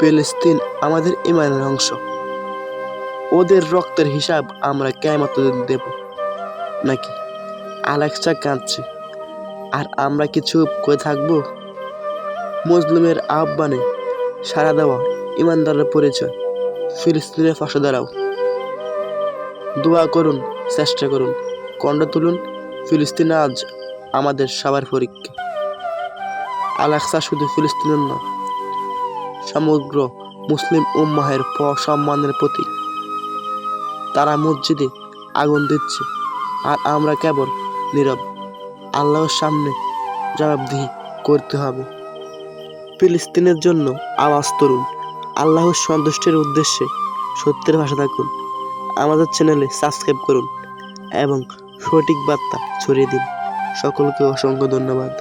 ফিলিস্তিন আমাদের ইমানের অংশ। ওদের রক্তের হিসাব আমরা কেমত দেব। নাকি? আলেক্সা কাঁদছে। আর আমরা কি চুপ করে থাকব? মুসলিমের আহ্বানে সাড়া দেওয়া ইমানদারের পরিচয়। ফিলিস্তিনের পাশে দাঁড়াও। দোয়া করুন, চেষ্টা করুন। কণ্ঠ তুলুন, ফিলিস্তিন আজ আমাদের সবার পরীক্ষা। আলাক্সা শুধু ফিলিস্তিনের নয় সমগ্র মুসলিম উম্মাহের সম্মানের প্রতীক। তারা মসজিদে আগুন দিচ্ছে, আর আমরা কেবল নীরব। আল্লাহর সামনে জবাবদিহি করতে হবে। ফিলিস্তিনের জন্য আওয়াজ তরুণ আল্লাহর সন্তুষ্টির উদ্দেশ্যে সত্যের ভাষা থাকুন। আমাদের চ্যানেলে সাবস্ক্রাইব করুন এবং সঠিক বার্তা ছড়িয়ে দিন। সকলকে অসংখ্য ধন্যবাদ।